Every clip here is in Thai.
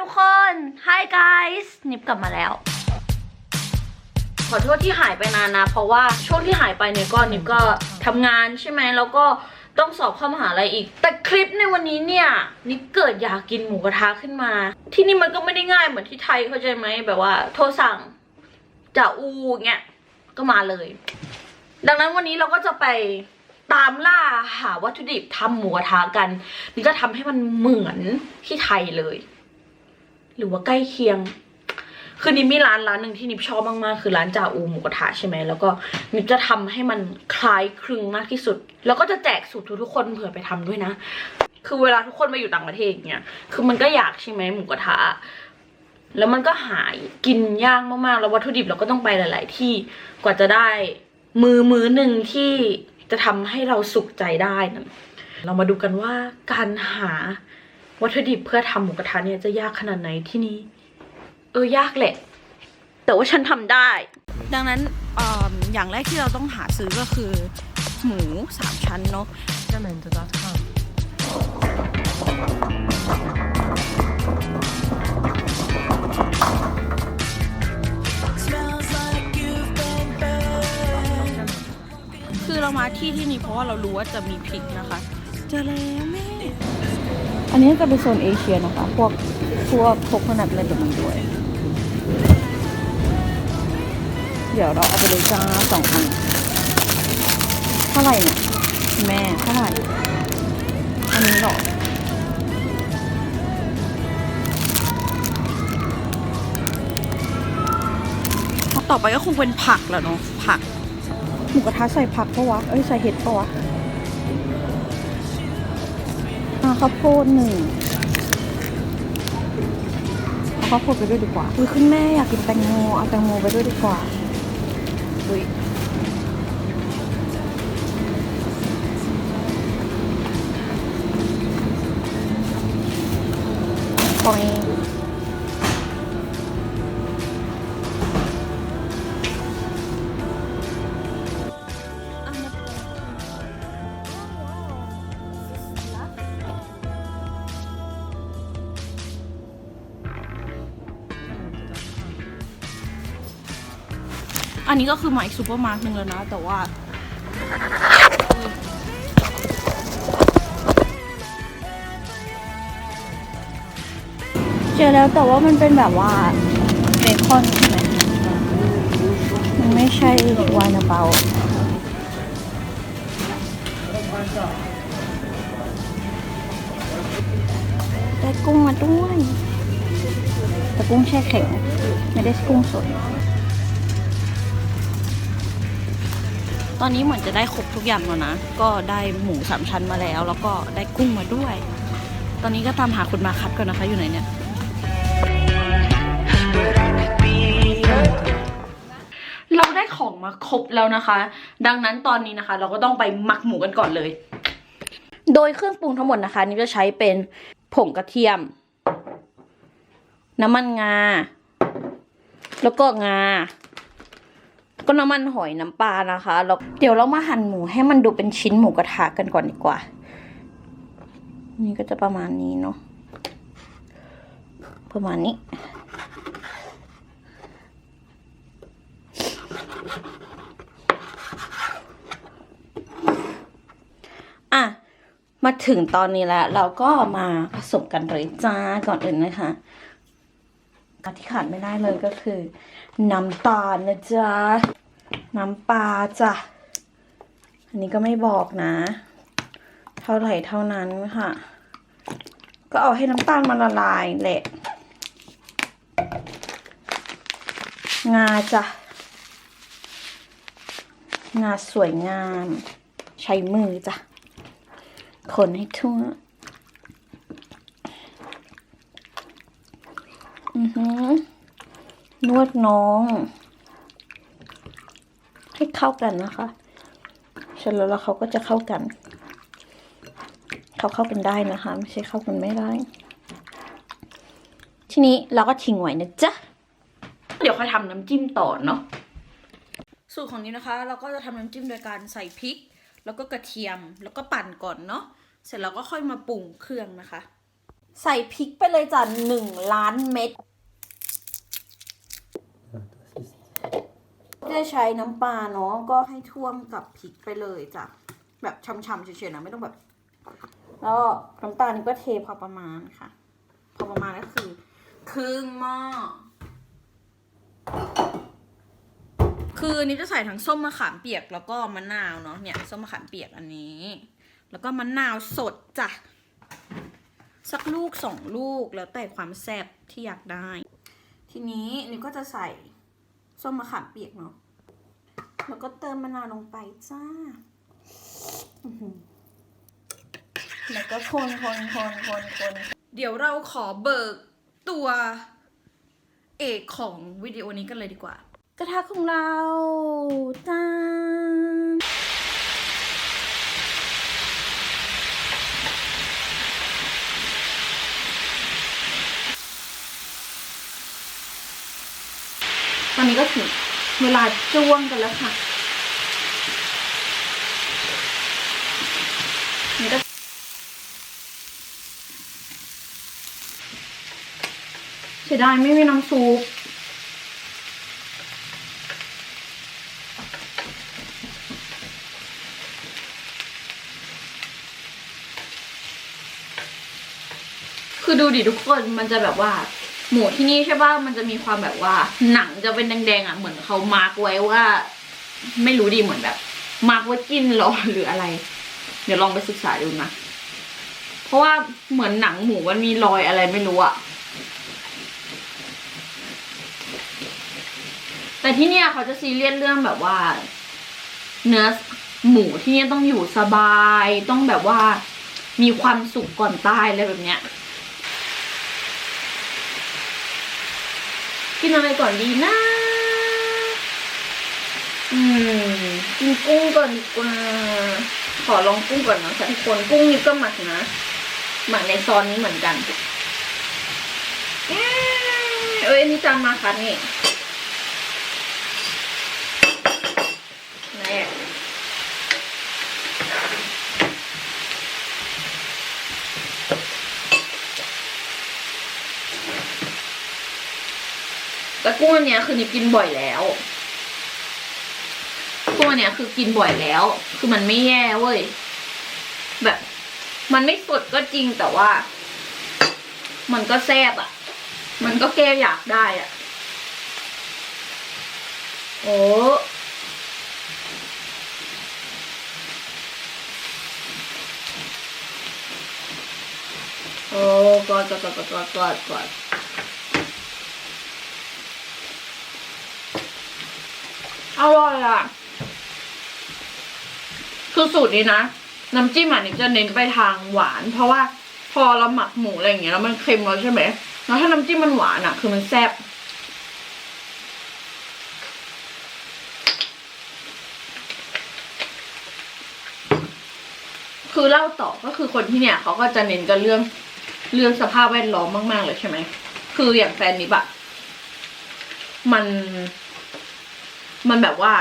ทุกคน Hi guys นิบกลับมาแล้ว ขอโทษที่หายไปนานนะ เพราะว่าช่วงที่หายไปเนี่ยก็นิบก็ทำงานใช่ไหมแล้วก็ต้องสอบเข้ามหาลัยอีก แต่คลิปในวันนี้เนี่ย นิบเกิดอยากกินหมูกระทะขึ้นมา ที่นี่มันก็ไม่ได้ง่ายเหมือนที่ไทยเข้าใจไหมแบบว่า โทรสั่งจาอูเงี้ยก็มาเลย ดังนั้นวันนี้เราก็จะไปตามล่าหาวัตถุดิบทำหมูกระทะกัน นี่จะทำให้มันเหมือนที่ไทยเลย หรือว่าใกล้เคียง คือนิบมีร้านร้านหนึ่งที่นิบชอบมากๆ คือร้านจ่าอูหมูกระทะใช่ไหมแล้วก็นิบจะทำให้มันคล้ายคลึงมากที่สุด แล้วก็จะแจกสูตรทุกๆคนเผื่อไปทำด้วยนะ คือเวลาทุกคนมาอยู่ต่างประเทศอย่างเงี้ย คือมันก็อยากใช่ไหมหมูกระทะแล้วมันก็หายกินยากมากๆ แล้ววัตถุดิบเราก็ต้องไปหลาย ๆ ที่กว่าจะได้ มือมือหนึ่งที่จะทำให้เราสุขใจได้นะเรามาดูกันว่าการหา วัตถุดิบเพื่อทำหมูกระทะเนี่ยจะยากขนาดไหนที่นี่เออยากแหละ แต่ว่าฉันทำได้ ดังนั้นเอิ่มอย่างแรกที่เราต้องหาซื้อก็คือ หมูสามชั้นเนาะ Jamendo.com. คือเรามาที่ที่นี่เพราะว่าเรารู้ว่าจะมีพริกนะคะ เจอแล้วแม่ อันนี้จะเป็นโซนเอเชียนะคะ พวกพวกพกขนาดอะไรแบบนี้ด้วย เดี๋ยวเราเอาไปเลยจ้าสองอันเท่าไหร่เนี่ยแม่เท่าไหร่ อันนี้เหรอต่อไปก็คงเป็นผักแหล้วเนาะผักหมูกระทะใส่ผักปะวะ เอ้ย ใส่เห็ดปะวะ ข้าวโพดหนึ่งเอาข้าวโพดไปด้วยดีกว่าอุ้ยคุณแม่อยากกินแตงโมเอาแตงโมไปด้วยดีกว่าอุ้ยปอย อันนี้ก็คือมาอีกซูเปอร์มาร์ทหนึ่งแล้วนะ แต่ว่าเจอแล้วแต่ว่ามันเป็นแบบว่าเบคอนใช่ไหมมันไม่ใช่วานาเปาได้กุ้งมาด้วย แต่กุ้งแช่แข็ง ไม่ได้กุ้งสด ตอนนี้เหมือนจะได้ครบทุกอย่างแล้วนะ ก็ได้หมูสามชั้นมาแล้ว แล้วก็ได้กุ้งมาด้วย ตอนนี้ก็ตามหาคุณมาคัดก่อนนะคะอยู่ไหนเนี่ย เราได้ของมาครบแล้วนะคะ ดังนั้นตอนนี้นะคะ เราก็ต้องไปหมักหมูกันก่อนเลย โดยเครื่องปรุงทั้งหมดนะคะนี่จะใช้เป็นผงกระเทียม น้ำมันงา แล้วก็งา ก็น้ำมันหอยน้ำปลานะคะแล้วเดี๋ยวเรามาหั่นหมูให้มันดูเป็นชิ้นหมูกระทะกันก่อนดีกว่า นี่ก็จะประมาณนี้เนาะประมาณนี้อะมาถึงตอนนี้แล้ว เราก็มาผสมกันเลยจ้าก่อนอื่นนะคะ ที่ขาดไม่ได้เลยก็คือ น้ำตาลนะจ๊ะ น้ำปลาจ้ะ อันนี้ก็ไม่บอกนะ เท่าไหร่เท่านั้นค่ะ ก็เอาให้น้ำตาลมันละลายแหละ งาจ้ะ งาสวยงาม ใช้มือจ้ะ คนให้ทั่ว อือหือนวดน้อง ให้เข้ากันนะคะเสร็จแล้วแล้วเขาก็จะเข้ากัน เขาเข้ากันได้นะคะ ไม่ใช่เข้ากันไม่ได้ ทีนี้เราก็ทิ้งไว้นะจ๊ะ เดี๋ยวค่อยทำน้ำจิ้มต่อเนาะ สูตรของนี้นะคะ เราก็จะทำน้ำจิ้มโดยการใส่พริก แล้วก็กระเทียม แล้วก็ปั่นก่อนเนาะ เสร็จแล้วก็ค่อยมาปรุงเครื่องนะคะ ใส่พริกไปเลยจ้ะหนึ่งล้านเม็ดจะใช้น้ำปลาเนาะก็ให้ท่วมกับพริกไปเลยจ้ะแบบช่ำๆเฉยๆนะไม่ต้องแบบ แล้วน้ำตาลนี่ก็เทพอประมาณค่ะ พอประมาณก็คือครึ่งหม้อคือนี่จะใส่ทั้งส้มมะขามเปียกแล้วก็มะนาวเนาะเนี่ยส้มมะขามเปียกอันนี้ แล้วก็มะนาวสดจ้ะ สักลูกสองลูกแล้วแต่ความแซ่บที่อยากได้ ทีนี้นี่ก็จะใส่ส้มมะขามเปียกเนาะแล้วก็เติมมะนาวลงไปจ้าแล้วก็คนคนคนคนคนเดี๋ยวเราขอเบิกตัวเอกของวิดีโอนี้กันเลยดีกว่า กระทะของเราจ้า ตอนนี้ก็ถึงเวลาจ้วงกันแล้วค่ะนี่ก็เสียดายไม่มีน้ำซุปคือดูดิทุกคนมันจะแบบว่า หมูที่นี่ใช่ป่ะมันจะมีความแบบว่า หนังจะเป็นแดงๆอะเหมือนเขามาร์กไว้ว่า ไม่รู้ดิเหมือนแบบมาร์กไว้กินหรอหรืออะไร เดี๋ยวลองไปศึกษาดูนะเพราะว่าเหมือนหนังหมูมันมีรอยอะไรไม่รู้อะแต่ที่เนี่ยเขาจะซีเรียสเรื่องแบบว่า เนื้อหมูที่เนี่ยต้องอยู่สบาย ต้องแบบว่า มีความสุขก่อนตายอะไรแบบเนี้ย กินอะไรก่อนดีนะ อืม กินกุ้งก่อนดีกว่า ขอลองกุ้งก่อนนะคะทุกคนกุ้งนี่ก็หมักนะ หมักในซอนนี้เหมือนกันเอ้ยเอ้ยอันนี่จานมาค่ะนี่แน่ แต่กุ้งอันเนี้ยคือนิบกินบ่อยแล้วกุ้งอันเนี้ยคือกินบ่อยแล้ว คือมันไม่แย่เว้ย แบบ มันไม่สดก็จริงแต่ว่า มันก็แซ่บอะ มันก็แก้อยากได้อะ โอ้โอ้กอดกอดกอดกอดกอด อร่อยอะ คือสูตรนี้นะ น้ำจิ้มอันนี้จะเน้นไปทางหวาน เพราะว่าพอเราหมักหมูอะไรอย่างเงี้ยแล้วมันเค็มแล้วใช่ไหมแล้วถ้าน้ำจิ้มมันหวานอะ คือมันแซ่บคือเล่าต่อก็คือคนที่เนี่ยเขาก็จะเน้นกันเรื่องเรื่องสภาพแวดล้อมมาก ๆ เลยใช่ไหม คืออย่างแฟนนิบอะมัน มันแบบว่า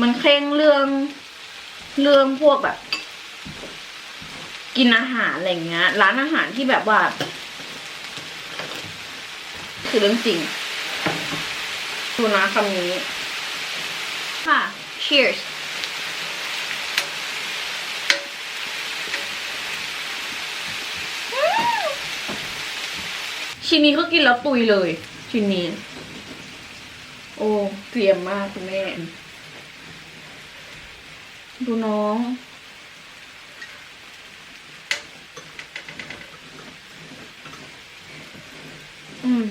มันเคร่งเรื่องเรื่องพวกแบบ กินอาหารอะไรเงี้ย ร้านอาหารที่แบบว่า คือเรื่องจริงดูนะคำนี้ ค่ะ cheers ชิ้นนี้ก็กินแล้วตุยเลย ชิ้นนี้ โอ้เกรียมมากคุณแม่ ดูน้อง อืม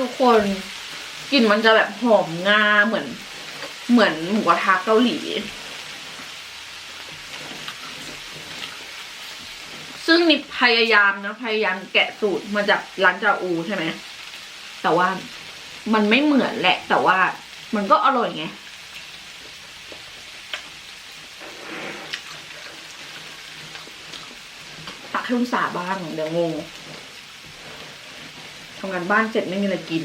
ทุกคนกลิ่นมันจะแบบหอมงาเหมือน เหมือนหมูกระทะเกาหลี ซึ่งนิพพยายามนะพยายามแกะสูตรมาจากร้านจาอูใช่ไหมแต่ว่ามันไม่เหมือนแหละ แต่ว่ามันก็อร่อยไงตักให้องศาบ้างเดี๋ยวงง ทำงานบ้านเสร็จไม่มีอะไรกิน